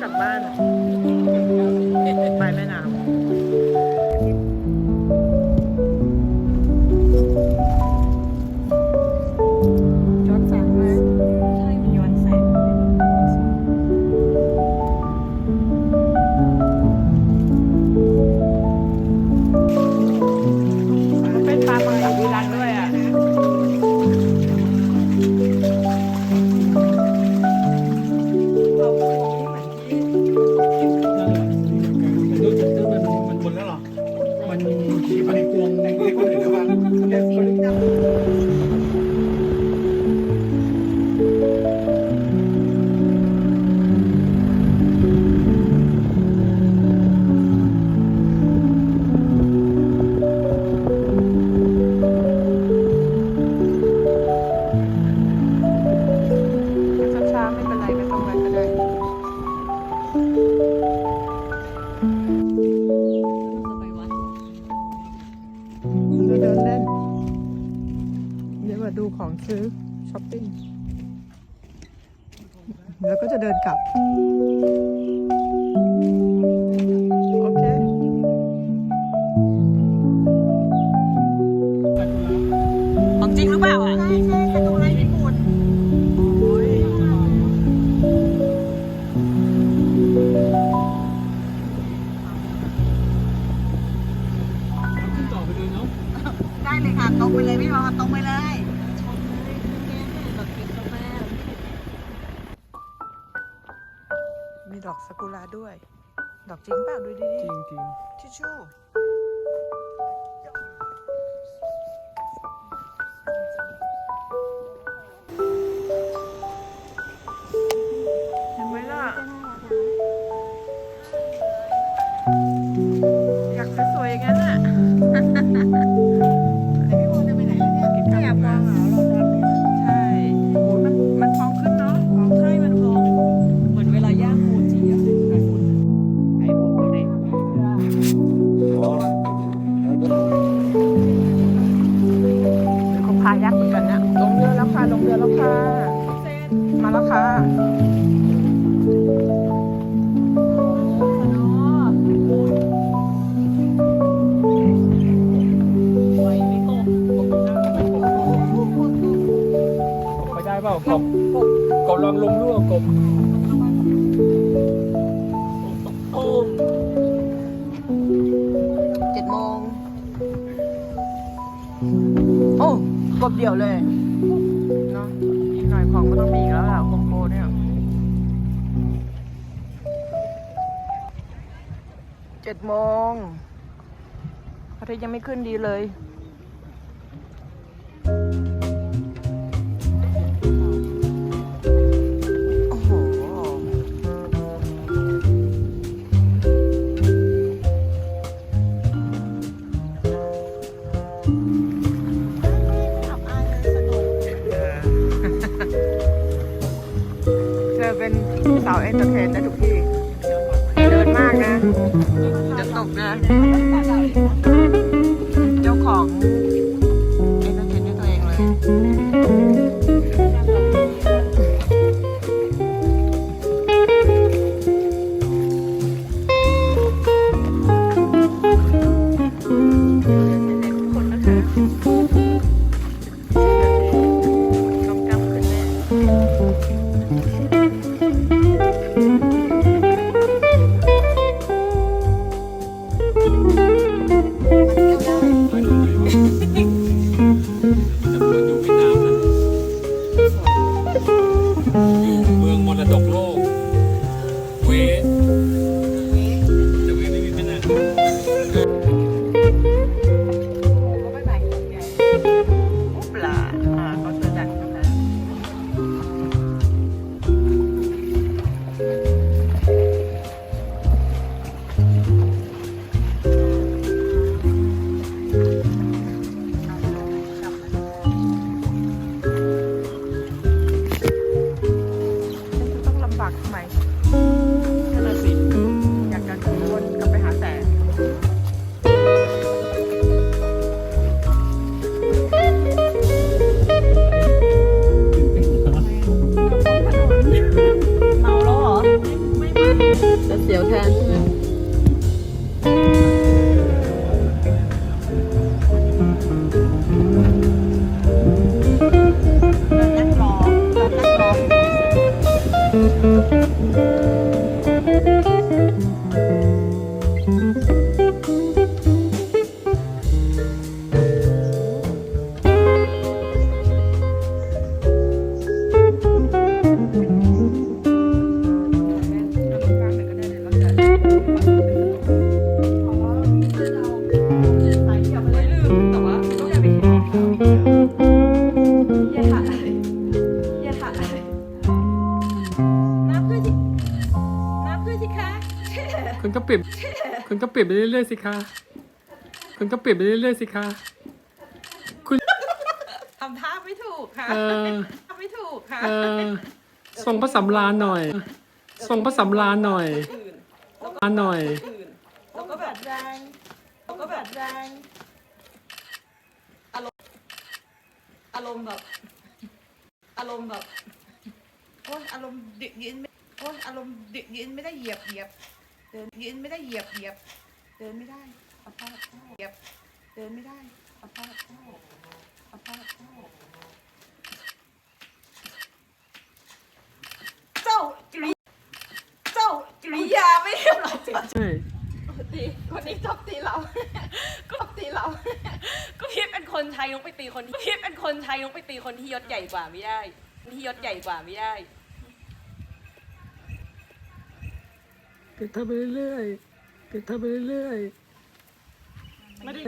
กลับบ้าน ดูของซื้อช้อปปิ้ง แล้วก็จะเดินกลับ โอเค ของจริงหรือเปล่าอะ ดอกซากุระด้วย ดอกจริงเปล่าดูดิจริงจริงทิชชู่ บเดี่ยวเลยเนาะอีกหน่อยของก็ต้องมีแล้วล่ะโคโคเนี่ยเจ็ดโมงพระอาทิตย์ยังไม่ขึ้นดีเลย เอนเตอร์เทนได้ทุกที่ เดินมากนะ จะตกนะ Bye. นั้นวนกลับไปหาแสงเมาแล้วเหรอ ไม่ไม่จะเสียวแทนใช่ไหม คุณก็เปลี่ยนไปเรื่อยๆสิคะ คุณก็เปลี่ยนไปเรื่อยๆสิคะ คุณทำท่าไม่ถูกค่ะทำไม่ถูกค่ะส่งพระสำราหน่อยส่งพระสำราหน่อยลาหน่อยแล้วก็แบบแรงแล้วก็แบบแรงอารมณ์อารมณ์แบบอารมณ์แบบโอ้ยอารมณ์ด็กยืนไม่โอ้ยอารมณ์ด็กยืนไม่ได้เหยียบเหยียบ เดินยืนไม่ได้เหยียบเหยียบ เดินไม่ได้เอาผ้าเหยียบ เดินไม่ได้เอาผ้าอาผ้าเจ้าจุลิเจ้าจุลิยาไม่เรียบร้อยใช่ตีคนนี้ชอบตีเราชอบตีเรา ก็พี่เป็นคนไทยต้งไปตีคนพี่เป็นคนไทยต้งไปตีคนที่ยศใหญ่กว่าไม่ได้ ที่ยศใหญ่กว่าไม่ได้ เกิดทำไปเรื่อยเกิดทำไปเรื่อยไม่ได้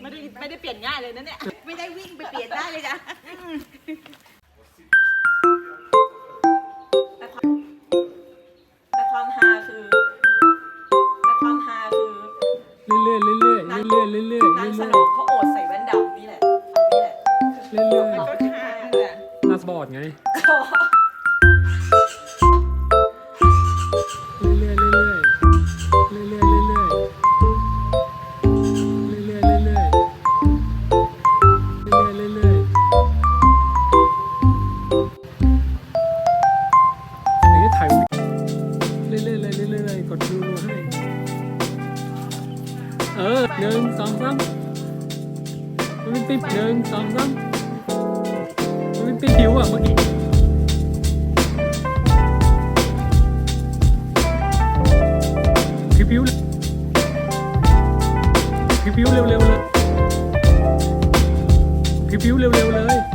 ไม่ได้ไม่ได้เปลี่ยนง่ายเลยนะเนี่ย ไม่ได้วิ่งไปเปลี่ยนได้เลยจ้ะ เรื่อยๆเรื่อยๆเรื่อยๆเรื่อยๆเรื่อยๆเรื่อยๆเรื่อยๆเรื่อยๆเรื่อยๆอย่างนี้ถ่ายเรื่อยๆเรื่อยๆเรื่อยๆกดดูให้เออหนึ่งสองสามมันติดหนึ่งสองสามมันติดหิวอะเมื่อกี้ ผิวผิวผิวผิวเร็วๆเลยผิวผิวเร็วๆเลย